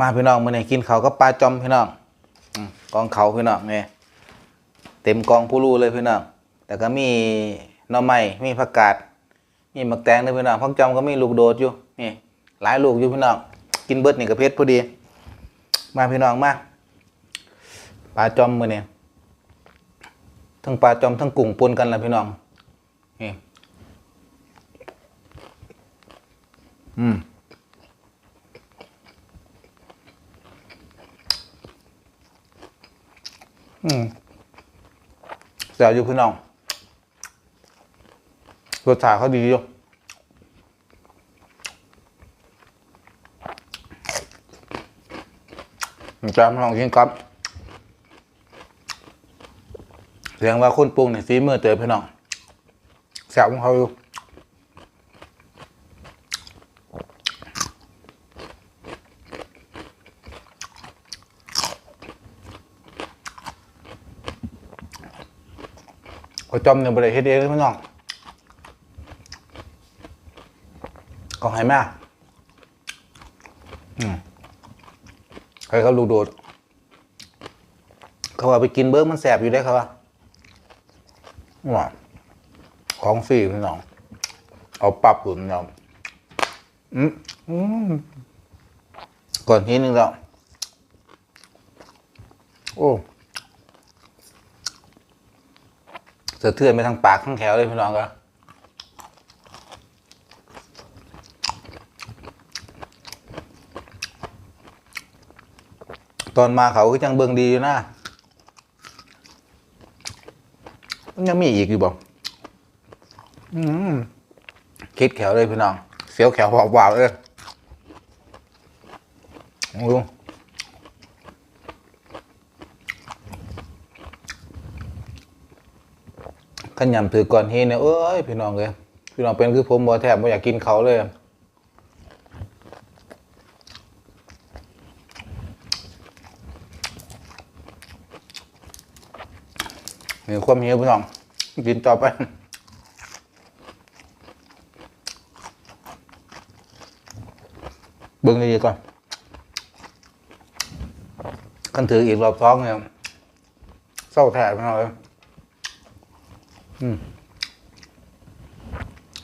มาพี่น้องมื้อนี้กินเขาก็ปลาจอมพี่น้องกองเขาพี่น้องนี่เต็มกองผู้รู้เลยพี่น้องแต่ก็มีหน่อไม้มีผักกาดมีหมักแตงด้วยพี่น้องพักจอมก็มีลูกโดดอยู่นี่หลายลูกอยู่พี่น้องกินเบิดนี่ก็เผ็ดพอดี มาพี่น้องมาปลาจอมมื้อนี้ทั้งปลาจอมทั้งกุ้งปนกันละพี่น้องนี่อืม อืมแซ่อยู่พี่น้องรสชาติเขาดีอยู่จะมาลองกินครับเสียงว่าคุณปรุงเนี่ยฝีมือเต๋อพี่น้องแซ่บของเขาอยู่ ก็จอมเนี่ยบริเฮ็ดเองเลยพี่น้องก็ให้แม่อืมใครเขาลูกโดด เขาว่าไปกินเบิ้งมันแสบอยู่ได้อเขาว่าว่าของฟรีพี่น้อง เอาปรับอยู่พี่น้องอืมอืมก่อนทีนึงแล้ว โอ้ สะเทือนไปทางปากทั้งแถวเลยพี่น้องครับตอนมาเขาก็ยังเบิ่งดีอยู่นะมันยังมีอีกอยู่บ่อืมคิดแขวเลยพี่น้อง เสียวแขวหวาวๆเลยโอ้โห ขันยำถือก่อนเฮเนี่ยเอ้ยพี่น้องเลยพี่น้องเป็นคือผมบ่แทบไม่อยากกินเขาเลยมีความเฮียพี่น้องกินต่อไปเบิ้งดีๆก่อนกันถืออีกรอบท้องเนี่ยเศร้าแท้พี่น้องเลย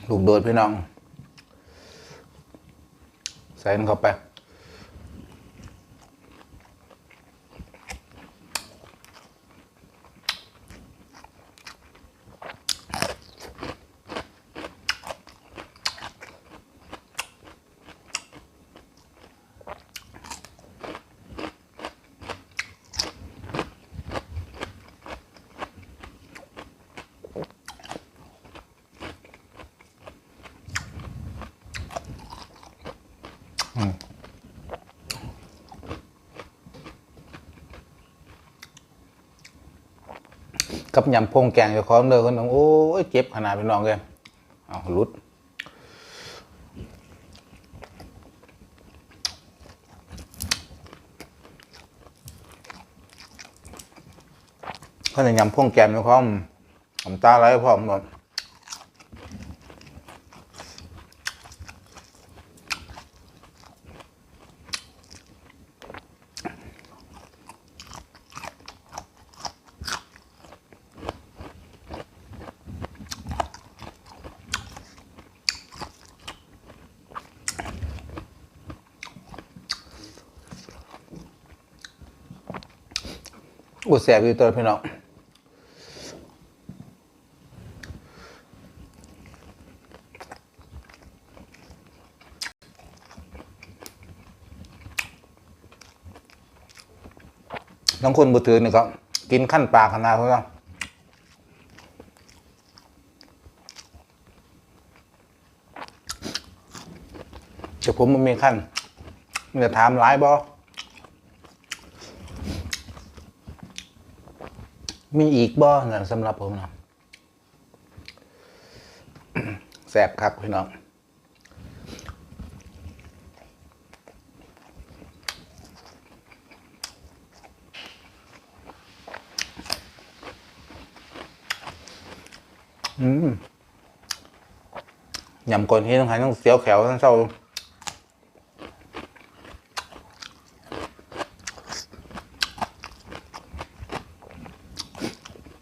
ลูกโดดพี่น้อง ใส่มันเข้าไป กับยำพงแกงอยู่ของเด้อคนนึงโอ้ยเจ็บขนาดเป็นน้องเลยเอาลุดเขาจะยำพงแกงอยู่ของผมตาไหลพร้อมหมด อุแสบอยู่ตัวพี่น้องน้องคนบุถือนี่ก็กินขั้นปลากขนาดเขาแล้วแต่ผมมันมีขั้นมันจะถามร้ายบอ มีอีกบ่นะสำหรับผมนะแสบครับพี่น้องอืมยำก่อนที่ต้องหายต้องเสียวแขวทั้งเศร้า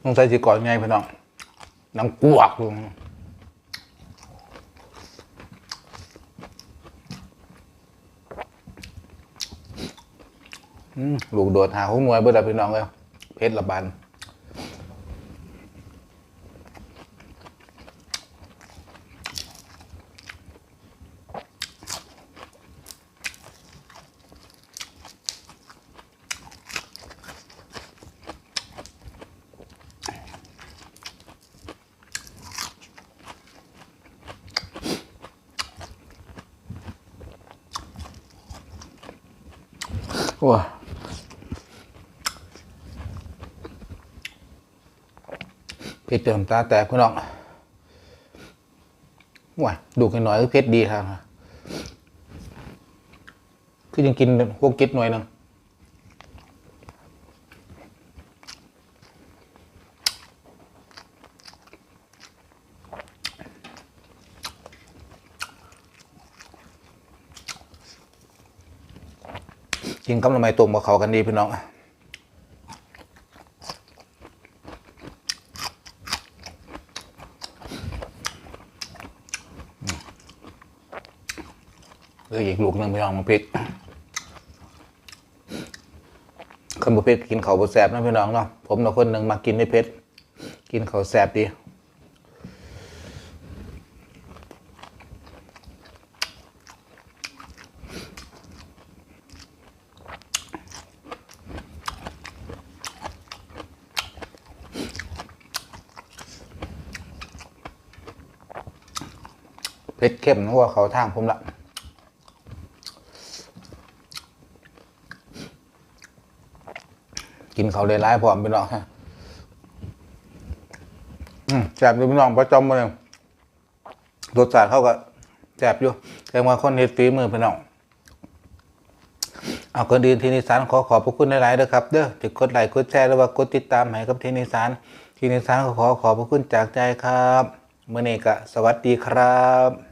ต้องใส่สีก่อนไงพี่น้องน้ำกวกลงลูกโดดหาหุ้มวยเบิดแล้พี่น้องเลยเพชรละบัน ว้เพชรเติมตาแตกพี่น้องว่าดูกันหน่อยคือเพชรดีครับคือยังกินพวกกิดหน่อยนึง กินกับหน่อไม้ต้มกับเขากันดีพี่น้องเหลยอีกลูกนึงพี่น้องมาพริกคนบุเพชรกินเขาวบแสบนะพี่น้องเนาะผมเนาะคนหนึ่งมากินไม่เผ็ดกินเขาแสบดี เผ็ดเข้มนะว่าเขาทางผมละกินเขาวได้ร้ายพร้อมพี่น้องฮะแสบอยู่พี่น้องประจอมมาเลยรสชาติเขาก็แสบอยู่แต่ว่าคนเฮ็ดฝีมือพี่น้องเอาคนอื่นที่นิสานขอขอบพระคุณหลายๆเด้อครับ เด้อที่กดไลค์กดแชร์หรือว่ากดติดตามให้กับที่นิสานที่นิสานขอขอบพระคุณจากใจครับเมื่อนี้ก็สวัสดีครับ